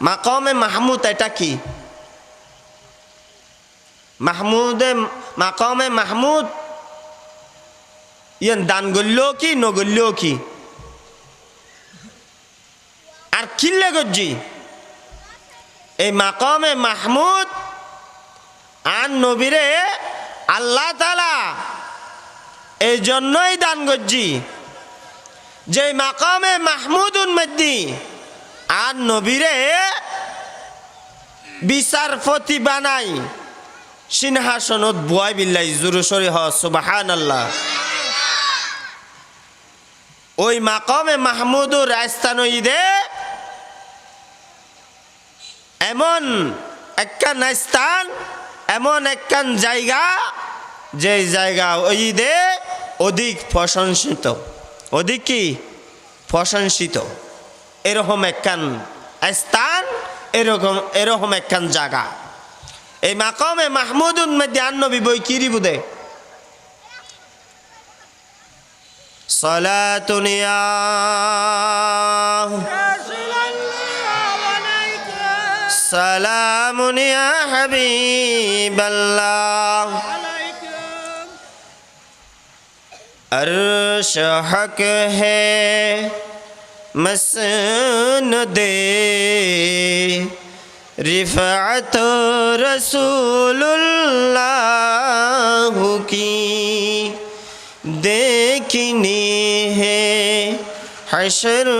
মাকমে মাহমুদ এটা কি? মাহমুদে মাকমে মাহমুদ? ইয়ান দান গল্লেও কি নগল্লেও কি? আর কিল্লে গজ্জি? এই মাকমে মাহমুদ আর নবীরে আল্লাহ তালা এই জন্যই দান গজ্জি। যে মাকামে মাহমুদুন মদ্দি আর নবীরে বিচারপতি বানাই। সিংহাসনত বুয়াই বিল্লাই জুরুসরি হ সুবাহান আল্লাহ ওই মাকামে মাহমুদুর রাজস্থান ঈদে এমন একখান স্থান, এমন একখান জায়গা, যে জায়গা ঈদে অধিক প্রশংসিত। অধিক কি? প্রশংসিত। এরকম একখান স্থান এরকম এরকম একখান জায়গা এই মাকমে মাহমুদুন মধ্যে আন্নবী বই কিরি বুদে সলাতুনিয়া سلام يا حبيب الله مسن دے رفعت رسول اللہ کی دیکھنی ہے حشر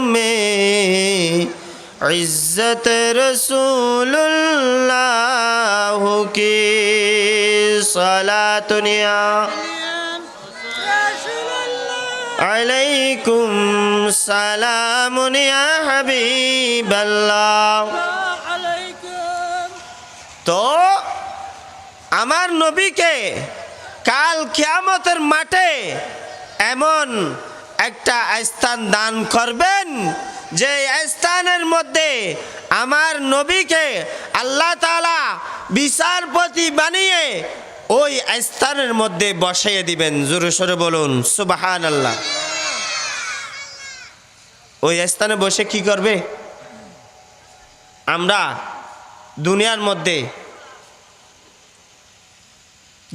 میں عزت رسول اللہ کی صلاة دنیا عليكم سلام يا حبيب الله তো আমার নবীকে কাল কিয়ামতের মাঠে এমন একটা স্থান দান করবেন যে স্থানের মধ্যে আমার নবীকে আল্লাহ তাআলা বিচারপতি বানিয়ে ওই স্থানের মধ্যে বসাইয়ে দিবেন, জোরে সরে বলুন সুবাহান আল্লাহ ওই স্থানে বসে কি করবে? আমরা দুনিয়ার মধ্যে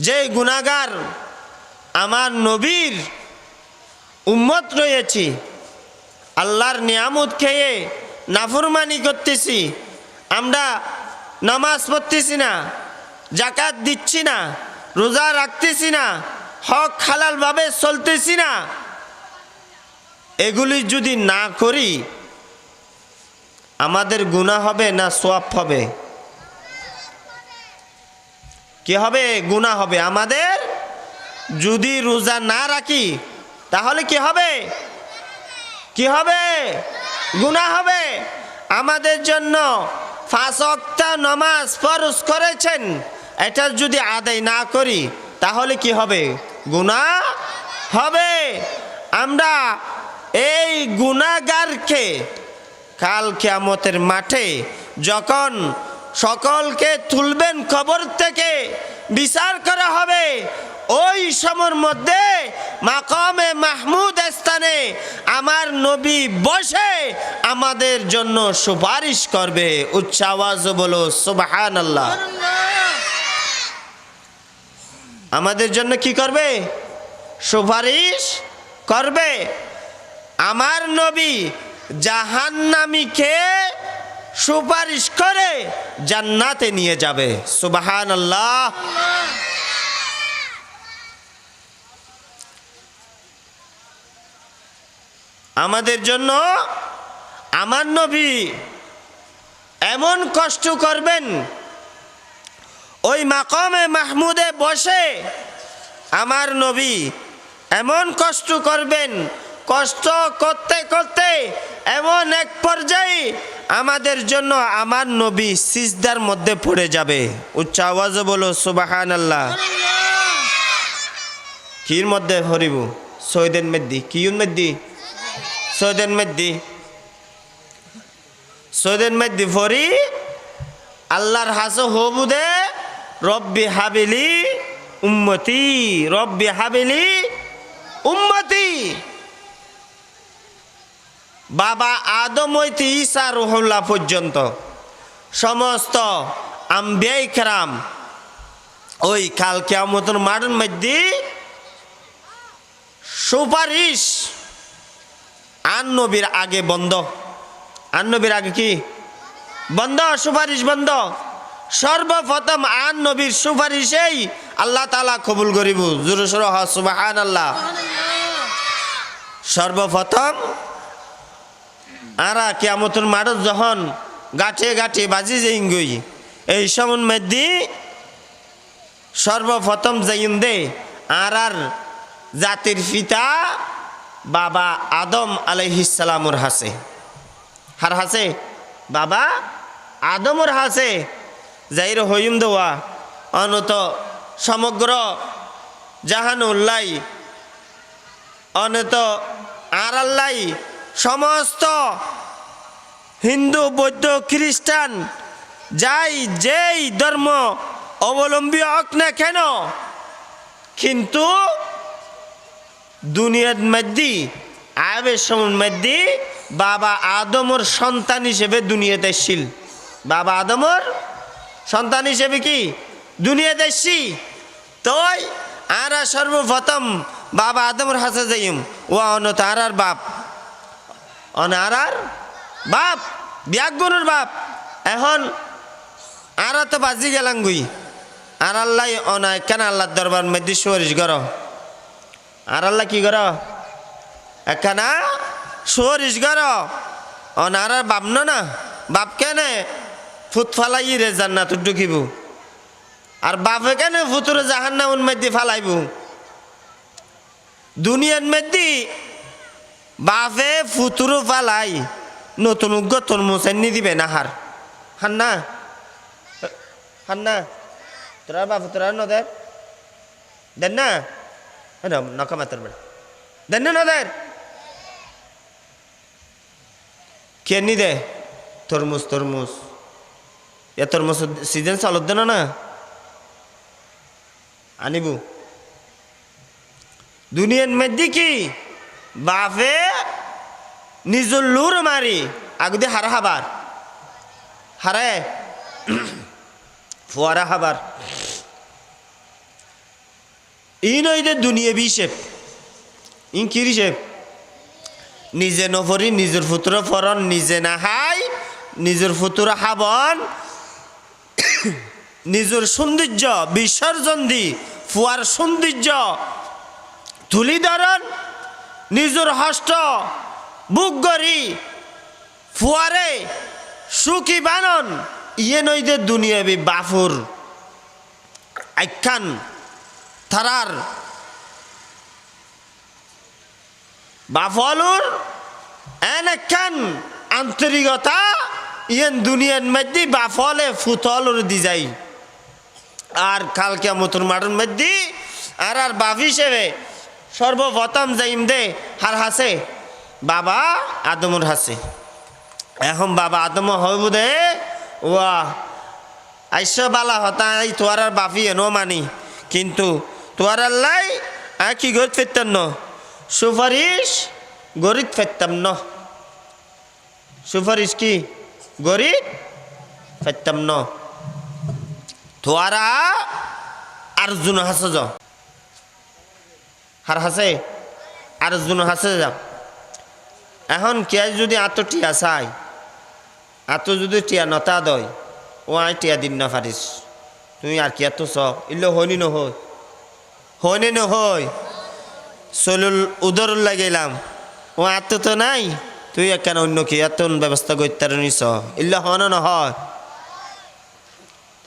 যে গুণাগার আমার নবীর উম্মত রয়েছি, আল্লাহর নিয়ামত খেয়ে নাফরমানি করতেছি, আমরা নামাজ পড়তেছি না জাকাত দিচ্ছি না, রোজা রাখতেছি না, হক হালালভাবে চলতেছি না। এগুলি যদি না করি, আমাদের গুণা হবে না সোয়াব হবে? কি হবে? গুণা হবে। আমাদের যদি রোজা না রাখি, তাহলে কি হবে? কি হবে? গুণা হবে। আমাদের জন্য অক্টা নমাজ ফরজ করেছেন। এটা যদি আদায় না করি, তাহলে কি হবে? গুণা হবে। আমরা এই গুণাগারকে কাল কেয়ামতের মাঠে যখন সকলকে তুলবেন খবর থেকে, বিচার করা হবে। ওই সময়ের মধ্যে মাকামে মাহমুদ স্থানে আমার নবী বসে আমাদের জন্য সুপারিশ করবে। উচ্চ আওয়াজ বলো সুবাহান আল্লাহ আমাদের জন্য কি করবে? সুপারিশ করবে। আমার নবী জাহান্নামীকে সুপারিশ করে জান্নাতে নিয়ে যাবে। সুবাহান আল্লাহ আমাদের জন্য আমার নবী এমন কষ্ট করবেন ওই মাকমে মাহমুদে বসে আমার নবী এমন কষ্ট করবেন, কষ্ট করতে করতে এমন এক পর্যায়ে আমাদের জন্য আমার নবী সিজদার মধ্যে পড়ে যাবে। উচ্চ আওয়াজ বলো সুবাহান আল্লাহ কির মধ্যে হরিব? সৈদেন মেদ্দি। কিউন মেদ্দি? সৈদেন মেদ্দি। সৈদেন মেদ্দি ফরি আল্লাহর হাস হবুদে রব্বি হাবিলি উম্মতি, রব্বি হাবিলি উম্মতি। বাবা আদম হইতে ঈসা রুহুল্লাহ পর্যন্ত সমস্ত আম্বিয়াই খেরাম ওই কাল কেমতন মাঠের মধ্যে সুপারিশ আন নবীর আগে বন্ধ। আন নবীর আগে কি? বন্ধ, সুপারিশ বন্ধ। সর্বপ্রথম আন নবীর সুপারিশেই আল্লাহ তালা কবুল করিব। জুরু সুর সুবাহান আল্লাহ সর্বপ্রথম আরা কেমতন মাঠত যখন গাঠে গাঠে বাজি যাইন গই এই সমন মধ্যে সর্বপ্রথম যাইন দে আর আর জাতির পিতা বাবা আদম আলাইহিসালামুর হাসে। হার হাসে? বাবা আদমর হাসে। যাইর হইম দেওয়া। অনত সমগ্র জাহানুল্লাই অনত আর আল্লাই সমস্ত হিন্দু, বৌদ্ধ, খ্রিস্টান, যাই যেই ধর্ম অবলম্বী হোক না কেন, কিন্তু দুনিয়ার মধ্যে, আবের সময় মধ্যে বাবা আদমর সন্তান হিসেবে দুনিয়াতে এসছিল বাবা আদমর সন্তান হিসেবে কি? দুনিয়াতে এসছি। তই আরা সর্বপ্রথম বাবা আদমর হাসে যাইম। ও অন তার আর বাপ। অন আর আর বাপ বিয়াক গরুর বাপ। এখন আর তো বাজি গেলাম গুই। আর আল্লাহ অনায় কেন আল্লাহর দরবার মধ্যে সুয়ারিশ কর? আর আল্লাহ কি কর? একখানা সুয়ারিশ কর। অনার আর বাপ না? বাপ কেনে? ফুট ফালাই রে জান্নাত ঢুকিব আর বাপে কেন ফুতুরে জাহান না মধ্যে ফালাইব? দুনিয়ার মধ্যে বাপে ফুতুরো ফালাই, নতুন উগ্র তরমুজ এনে দিবে না হার। হান না হান না তোরা বাপু, তোরা নদের দেন? না? নকা মাতার বেড়া। দেন না নদের কে নি দে? তরমুজ তরমুজ। সিজন চালত দেন না আনিবু। দুনিয়ার মধ্যে কি? বাপে নিজর লুর মারি, আগুদি হারা হাবার। হারে? ফুয়ারা হাবার। ই নই দে দুনিয়া বিশেপ ইন কি রিসেপ নিজে নফরি নিজের ফুতুর ফরন, নিজে নাহাই, নিজের ফুতুর হাবন নিজের সৌন্দর্য বিসর্জন দি ফুয়ার সৌন্দর্য তুলি ধরন, নিজের হস্ত বুক গরি ফুয়ারে সুখী বানন ইয়ে নইদে দুনিয়াবি বাফুর। আখ্যান থারার। বাফলুর এন একখান আন্তরিকতা ইয়েন দুনিয়ার মধ্যে বাফলে ফুতলুর দি যাই আর কালকে মতন মাঠের মধ্যে আর আর বাপ হিসেবে সর্বপ্রথম যাইম দে, হার হাসে, বাবা আদমর হাসে। এখন বাবা আদম হইব দে, ওয়া, আইস বালা হতা তোয়ার আর বাপি এনো মানি। কিন্তু তোয়ার আল্লাই আর কি গরিত ফেরতাম ন? সুপারিশ গরিত ফেরতাম ন। সুপারিশ কি? গরিত ফেরতাম ন। তোয়ারা আর জুন হাসে যাও হার হাসে? আর জুন হাসে যাও এখন কে যদি আত টিয়া চাই আত যদি টিয়া নতা দয় ও আই টিয়া দিন না পারিস তুমি আর কি এত চ ইলে হয়নি নহয়। হয়নি নহয়। চলুল উদর লাগাইলাম ও আত তো নাই। তুই কেন অন্য কি এত ব্যবস্থা করতে নিস ইল্লে হন নহয়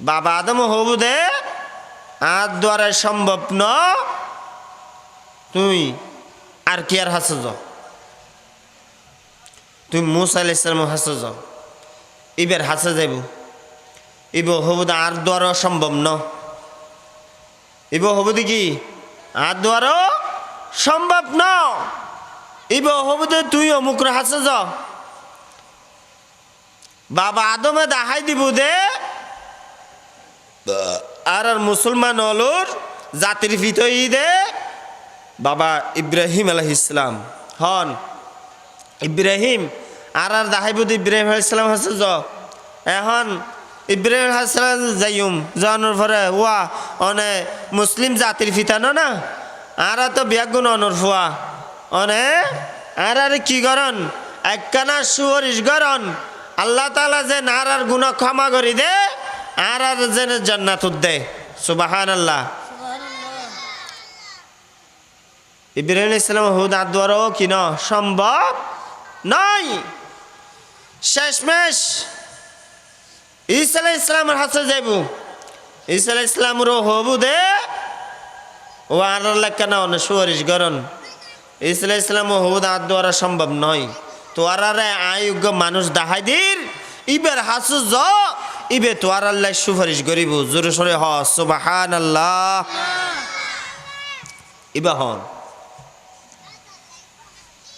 বাবা আদম হবু দে, আর দ্বারা সম্ভব ন, তুই আর কি আর হাসে তুই মুসা ইসলাম হাসে যাও এবার হাসে যাইব। ইব হবুদ আর দ্বারও সম্ভব ন। ইব হবুদ কি? আর দ্বারও সম্ভব ন। ইব হবুদ তুই অমুক হাসে যাও বাবা আদমে দেখাই দিব দে। আর আর মুসলমান হলুর জাতির ভিতই দে। বাবা ইব্রাহিম আলহ ইসলাম হন। ইব্রাহিম, আর আর দাহাইবুদ ইব্রাহিম আলাইসালাম হাসে য। এখন ইব্রাহিম হাসালাম যাইম জানোর পরে ওয়া অনে মুসলিম জাতির ফিতানো না। আর তো বিয়াগুণ অনর ফুয়া। অনে? আর আর কি করন একখানা সুয়ারিশ করন আল্লাহ তালা যে আর আর গুণ ক্ষমা করি দে, আর আর যেন জান্নাত দে। সুবাহান আল্লাহ ইব্রাহিম ইসলাম হুদ আদুয়ারও কি ন সম্ভব নয়। শেষমেশ ঈসা ইসলামের হাতে যাইব। ঈসা ইসলামেরও হবু দে। ও আর কেন সুয়ারিশ গরন আলাহ ইসলাম হবু হাত দ্বারা সম্ভব নয়। তো আর আয়োগ্য মানুষ দাহাই দির, ইবের হাসু জ, ইবে তো আর আল্লাহ সুপারিশ করিব। জোরে সরে হ সুবাহান আল্লাহ ইবা হন।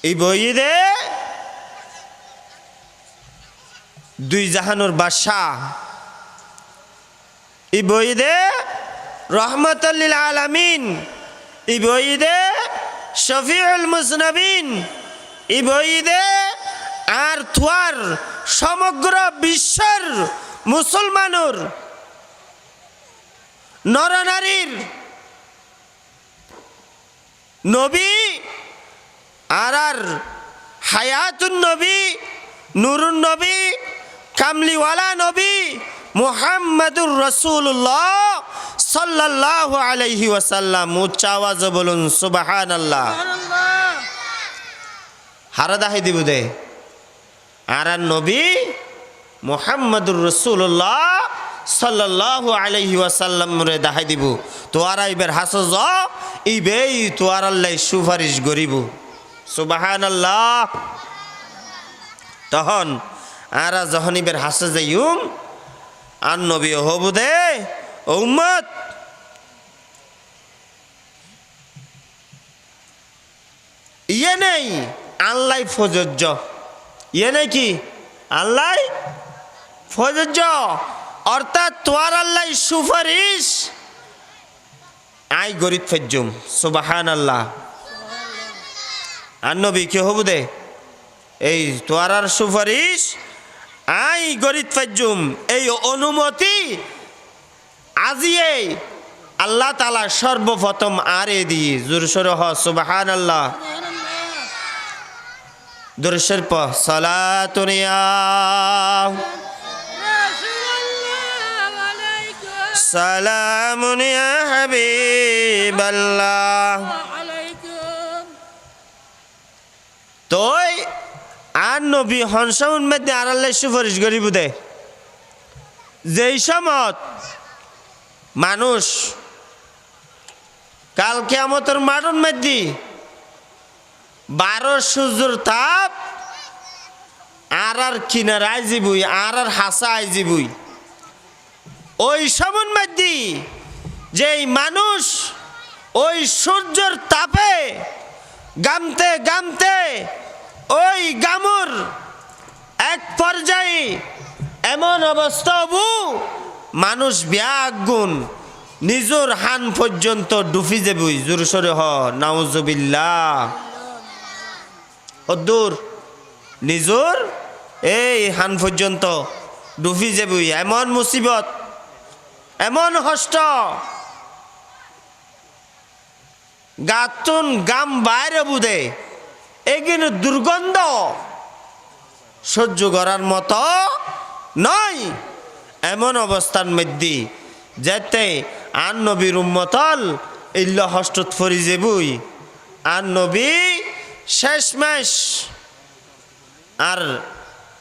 এই বই দে দুই জাহানুর বাদশাহ। এই বই দে রহমতুল্লিল আলামিন। এই বই দে শফিউল মুসনবিন এই বই দে আর থুয়ার সমগ্র বিশ্বের মুসলমানুর নরনারীর নবী আর আর হায়াতুন নবী, নুরুন নবী, কামলিওয়ালা নবী মুহাম্মাদুর রসুল্লাহ সাল্লাল্লাহু আলাইহি ওয়াসাল্লাম উচ্চ আওয়াজে বলুন সুবাহান আল্লাহ হারা দাহি দিব দে। আর নবী মুহাম্মাদুর রসুল্লাহ সাল্লাল্লাহু আলাইহি ওয়াসাল্লাম রে দাহাই দিব। তোয়ারা ইবের হাসজ ইবেই তোয়ার আল্লাহ সুপারিশ গরিব সুবাহান আল্লাহ তখন আরা যখন ইবের হাসে যাইম আর নবী হবু দে উম্মত। ইয়ে নেই আল্লাহ প্রযোজ্য। ইয়ে নেই কি? আল্লাহ প্রযোজ্য। অর্থাৎ তোয়ার আল্লাহ সুপারিশ। আই গরিব ফেজুম সুবাহান আল্লাহ আর নবী কে দে? এই তোয়ারার সুপারিশ আই গরিব ফেজুম এই অনুমতি আজিয়ে আল্লাহ তালা সর্বপ্রথম আরে দিয়ে জোরসর হ সুবাহান আল্লাহ দুরুশের প সালাতুনিয়া সালামুনিয়া হাবিবাল্লাহ। আর নবী হনসাউন মেদে আড়ালে সুপারিশ করিব দে। যেই সমত মানুষ কাল কেমতর মারণ মেদি বারো সূর্যর তাপ আর আর কিনার আইজিবুই আর আর হাসা আইজিবুই ওই সমন মাদি যেই মানুষ ওই সূর্যর তাপে গামতে গামতে ওই গামুর, এক পর্যায়ে এমন অবস্থা হবু, মানুষ ব্যাগুন নিজর হান পর্যন্ত ডুফি যাবই জোর সরে হ নাউজবিল্লা অদূর নিজর এই হান পর্যন্ত ডুফি যাবই এমন মুসিবত, এমন হষ্ট। গাতুন গাম বাইরে বুদে এগিন দুর্গন্ধ সহ্য করার মতো নয়। এমন অবস্থার মধ্যে যেতে আন নবীর উম্মতল ইল্ল হস্তত ফরি যেবুই আর নবী শেষমেশ আর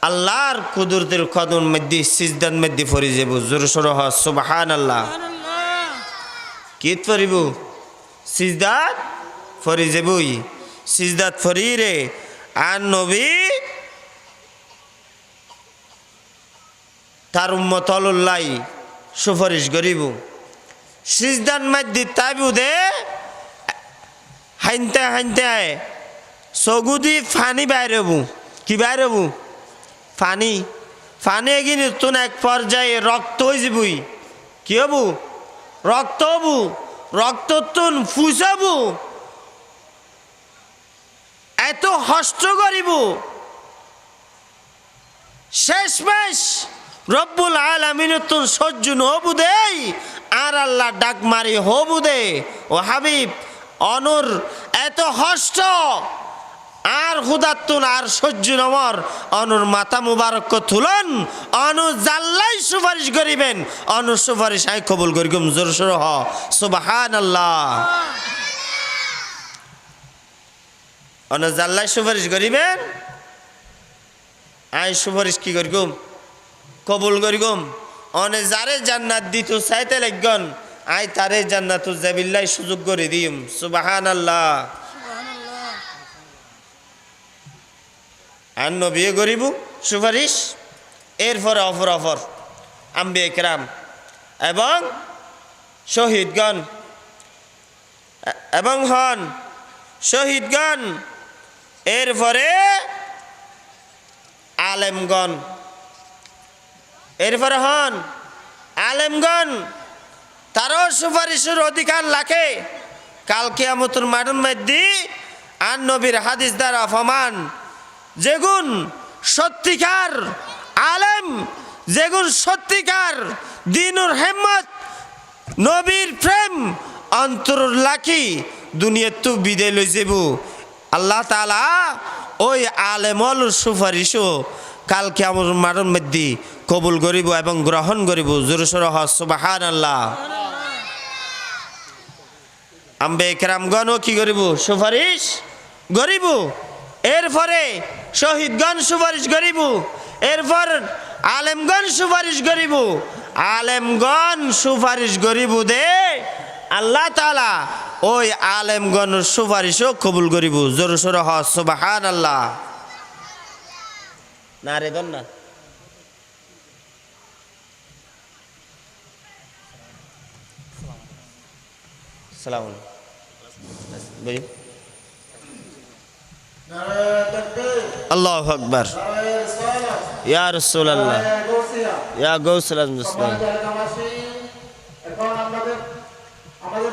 আল্লাহর কুদরতের কদম মধ্যে সিজদান মধ্যে ফরি যাব জোর সর সুবাহান আল্লাহ কিত ফরিব? সিজদাত ফরি যাবই সিজদাত ফরি রে আর নবী তার উম্মতল্লাই সুপারিশ করিব। সিজদান মধ্যে তাইবু দে হাইনতে হাইনতে সগুদি ফানি বাইরবু কি বাইরবু ফানি। ফানি এগিয়ে তুন এক পর্যায়ে রক্ত হয়ে যাবুই কি হবু? রক্ত হবু? রক্ত তুন ফুসাবু এত হস্ত করিব। শেষ মেশ রব্বুল আলমিনতুন সজ্জুন হবু দেই, আর আল্লাহ ডাক মারি হবু দে। ও হাবিব, অনুর, এত হস্ত আর হুদাত্তুন আর সহ্য নমর, অনুর মাথা মুবারক তুলন অনু জাল্লাই সুপারিশ করিবেন অনু সুপারিশ আই কবুল করিগুম জোর সোর হ সুবাহান আল্লাহ অনু জাল্লাই সুপারিশ করিবেন? আই সুপারিশ কি করিগুম কবুল করিগুম অনে যারে জান্নাত দিত চাইতে লাগন আই তারে জান্নাত জাবিল্লাই সুযোগ করে দিম। সুবাহান আল্লাহ আর নবিয়ে গরিব সুপারিশ? এরপরে অফর অফর আম্বি একরাম এবং শহীদগণ এবং হন শহীদগণ এরপরে আলেমগণ, এরপরে হন আলেমগণ, তারও সুপারিশের অধিকার লাখে। কালকে আমতুর মাডুন মাদ্দি আর নবীর হাদিস দ্বারা ফমান যেগুন সত্যিকার আলেম, যেগুন সত্যিকার দিনুর হেম্মত, নবীর প্রেম অন্তর লাখি দুনিয়ার তো বিদায় লই যাব আল্লাহ তালা ওই আলেমল সুপারিশও কালকে আমার মারণ মধ্যে কবুল করিব এবং গ্রহণ করিব। জোরসোর হসবাহান আল্লাহ আম্বে কেরামগণও কি করিব? সুপারিশ গরিব এরপরে শহীদগণ সুপারিশ গরিব এরপর আলেমগণ সুপারিশ গরিব আলেমগণ সুপারিশ গরিব দে। আল্লাহ তালা ওই আলেমগণ সুপারিশও কবুল করিব। জোর সোর হসবাহান আল্লাহ না রে না। সালাম আল্লাহ আকবর। ইয়া আল্লাহ ইয়া এলাকাবাসী এখন আমাদের আমাদের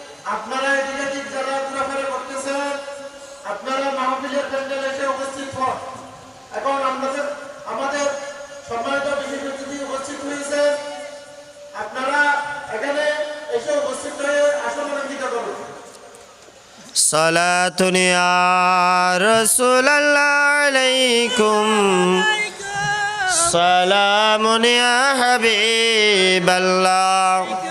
আপনারা এদিকে দিক যারা ঘোরাফেরা করতেছেন আপনারা মাহফিলের প্যান্ডেলে এসে উপস্থিত হন এখন আমাদের আমাদের সম্মানিত বিশেষ অতিথি উপস্থিত হয়েছে আপনারা এখানে এসে উপস্থিত হয়ে আসন অলঙ্কিত করুন صلاة يا رسول الله عليكم سلام يا حبيب الله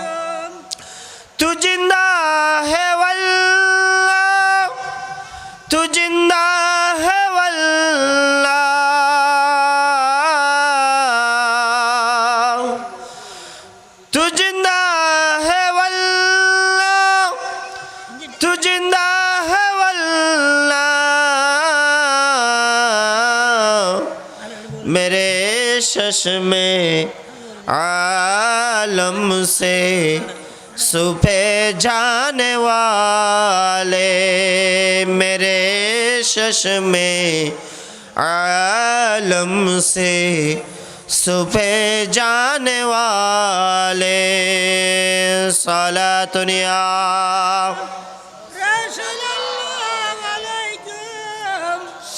से सुबह जाने वाले मेरे शश में आलम से सुबह जाने वाले सला दुनिया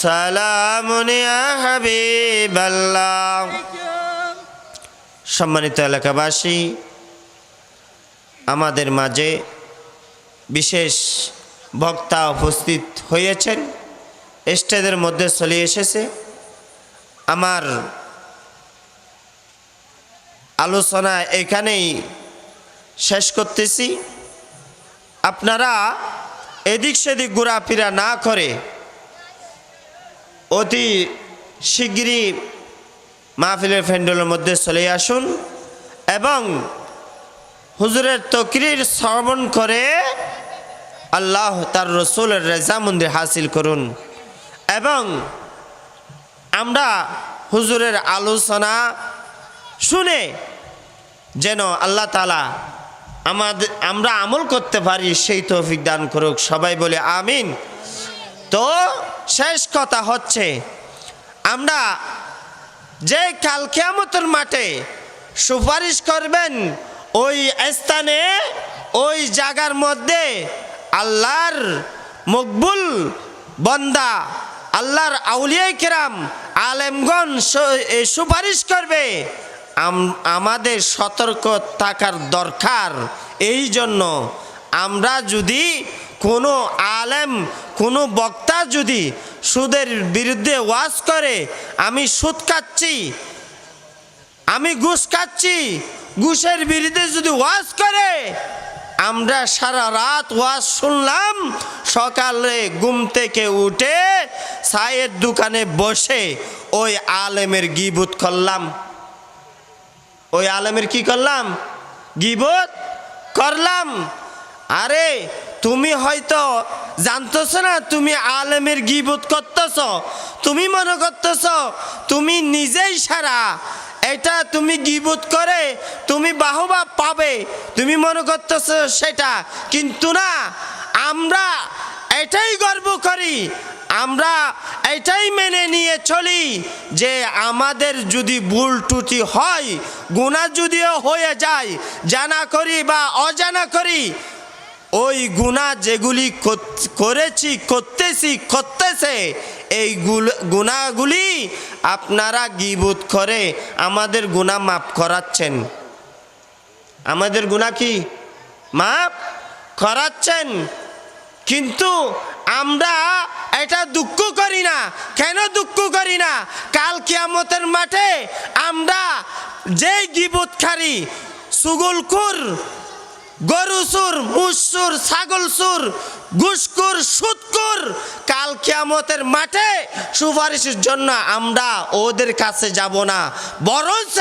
সালাম হাবিবাল্লাহ সম্মানিত এলাকাবাসী আমাদের মাঝে বিশেষ বক্তা উপস্থিত হয়েছেন। স্টেজের মধ্যে চলে এসেছে। আমার আলোচনা এখানেই শেষ করতেছি। আপনারা এদিক সেদিক ঘোরাফেরা না করে অতি শিগগিরই মাহফিলের ফ্যান্ডলের মধ্যে চলে আসুন এবং হুজুরের তকরির শ্রবণ করে আল্লাহ তার রসুলের রেজামন্দি হাসিল করুন। এবং আমরা হুজুরের আলোচনা শুনে যেন আল্লাহ তালা আমাদের আমরা আমল করতে পারি, সেই তৌফিক দান করুক, সবাই বলে আমিন। তো শেষ কথা হচ্ছে, আমরা যে কাল কেয়ামতের মাঠে সুপারিশ করবেন ওই স্থানে, ওই জায়গার মধ্যে আল্লাহর মকবুল বন্দা, আল্লাহর আউলিয়াই কেরাম, আলেমগণ সুপারিশ করবে। আমাদের সতর্ক থাকার দরকার। এই জন্য আমরা যদি কোনো আলেম, কোনো বক্তা যদি সুদের বিরুদ্ধে ওয়াজ করে, আমি সুদ খাচ্ছি আমি ঘুষ খাচ্ছি। ঘুষের বিরুদ্ধে যদি ওয়াজ করে, আমরা সারা রাত ওয়াজ শুনলাম, সকালে ঘুম থেকে উঠে চায়ের দোকানে বসে ওই আলেমের গিবুত করলাম। ওই আলেমের কি করলাম? গিবত করলাম। আরে, তুমি হয়তো জানতেছ না, তুমি আলেমের গিবত করতেছ। তুমি মনে করতেছ, তুমি নিজেই সারা। এটা তুমি গিবত করে, তুমি বাহবা পাবে। তুমি মনে করতেছ সেটা, কিন্তু না, আমরা এটাই গর্ব করি। আমরা এটাই মেনে নিয়ে চলি যে আমাদের যদি ভুল ত্রুটি হয়, গুণা যদিও হয়ে যায়, জানা করি বা অজানা করি, ওই গুণা যেগুলি করেছি, করতেছি, করতেছে এই গুল- গুণাগুলি আপনারা গিবুত করে আমাদের গুণা মাফ করাচ্ছেন। আমাদের গুণা কি? মাফ করাচ্ছেন। কিন্তু আমরা এটা দুঃখ করি না। কেন দুঃখ করি না? কাল কিয়ামতের মাঠে আমরা যেই গিবুতখারি সুগুলকুর গরু সুর মুসুর ছাগল সুর ঘুষকুর সুৎকুর, কাল কিয়ামতের মাঠে সুপারিশের জন্য আমরা ওদের কাছে যাব না। বরঞ্চ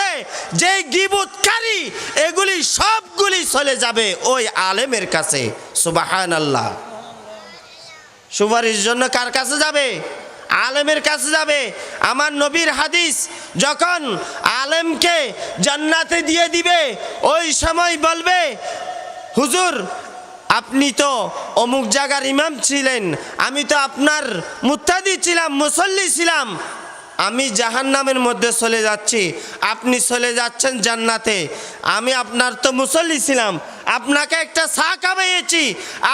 যে গিবুতকারী এগুলি সবগুলি চলে যাবে ওই আলেমের কাছে। সুবাহান আল্লাহ সুপারিশের জন্য কার কাছে যাবে? আলেমের কাছে যাবে। আমার নবীর হাদিস যখন আলেমকে জান্নাতে দিয়ে দিবে, ওই সময় বলবে, হুজুর আপনি তো অমুক জায়গার ইমাম ছিলেন, আমি তো আপনার মুত্তাদি ছিলাম, মুসল্লি ছিলাম। আমি জাহান্নামের মধ্যে চলে যাচ্ছি, আপনি চলে যাচ্ছেন জান্নাতে। আমি আপনার তো মুসল্লি ছিলাম, আপনাকে একটা চা খাওয়াইয়েছি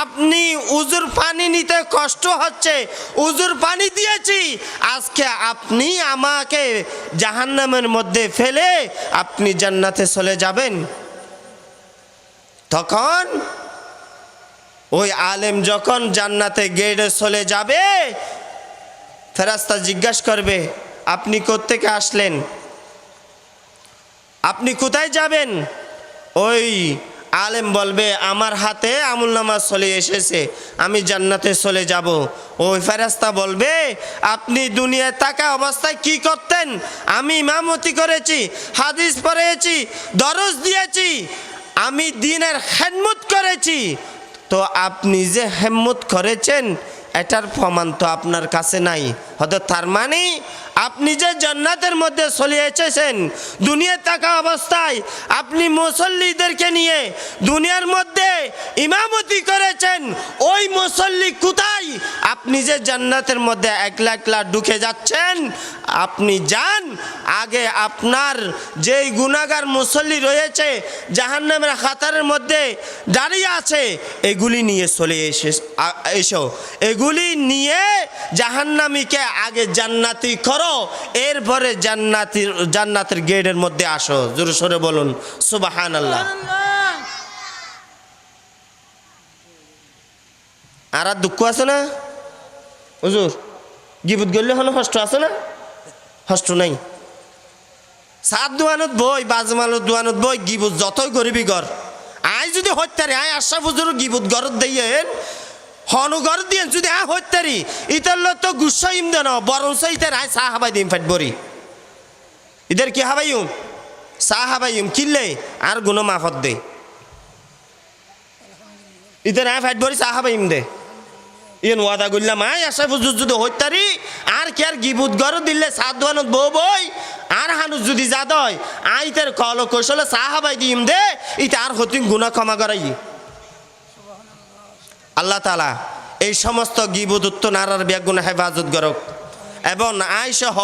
আপনি উজুর পানি নিতে কষ্ট হচ্ছে, উজুর পানি দিয়েছি, আজকে আপনি আমাকে জাহান্নামের মধ্যে ফেলে আপনি জান্নাতে চলে যাবেন। তখন ওই আলেম যখন জান্নাতে গেটে চলে যাবে, ফেরাস্তা জিজ্ঞাসা করবে, আপনি কোত্থেকে আসলেন? আপনি কোথায় যাবেন? ওই আলেম বলবে, আমার হাতে আমুল নামাজ চলে এসেছে, আমি জান্নাতে চলে যাব। ওই ফেরাস্তা বলবে, আপনি দুনিয়ায় থাকা অবস্থায় কি করতেন? আমি ইমামতি করেছি, হাদিস পড়েছি, দরজ দিয়েছি, আমি দিনের খেদমত করেছি। তো আপনি যে হেম্মত করেছেন এটার প্রমাণ তো আপনার কাছে নাই। হয়তো তার মানে আপনি যে জান্নাতের মধ্যে চলে এসেছেন দুনিয়ায় থাকা অবস্থায় আপনি মুসল্লিদেরকে নিয়ে দুনিয়ার মধ্যে ইমামতি করেছেন, ওই মুসল্লি কোথায়? আপনি যে জান্নাতের মধ্যে একলা একলা ঢুকে যাচ্ছেন, আপনি যান, আগে আপনার যেই গুণাগার মুসল্লি রয়েছে, জাহান্নামের খাতারের মধ্যে দাঁড়িয়ে আছে, এগুলি নিয়ে চলে এসে এসো। এগুলি নিয়ে জাহান্নামীকে আগে জান্নাতি করো, এরপরে জান্নাতির জান্নাতের গেটের মধ্যে আসো। জোরে সরে বলুন সুবাহান আল্লাহ আর আর দুঃখ আছে না? হুজুর, গিবুত গেলে হলো কষ্ট আছে না? কষ্ট নাই। সাত দোয়ানত বই বাজমালত দোয়ানত বই, গিবুত যতই গরিবি ঘর। আই যদি হত্যারি, আই আশা বুঝুর গিবুত ঘরত দিয়ে হনুগর দিয়ে যদি হ্যাঁ হত্যারি ইতার লোক তো গুসা ইম দেন বরংস ইতার হ্যাঁ সা হাবাই দিম ফাটবরি ইদের কি হাবাইম সা হাবাইম কিনলে আর গুণ মাফত দে। ইতার হ্যাঁ ফাটবরি সা হাবাইম দে। ইন ওয়াদা গুল্লাম আয় আশা ফুজুর যদি হত্যারি আর কি আর গিবুত গর দিলে সাদওয়ানত বউ বই, আর হানুস যদি জাদয় আইতের কল কৌশলে সাহাবাই দিম দে, ইতে আর হতিম গুণা ক্ষমা করাই আল্লাহ তালা এই সমস্ত গিবুদত্ত নারার ব্যাগুন হেফাজত করক। এবং আয় সহ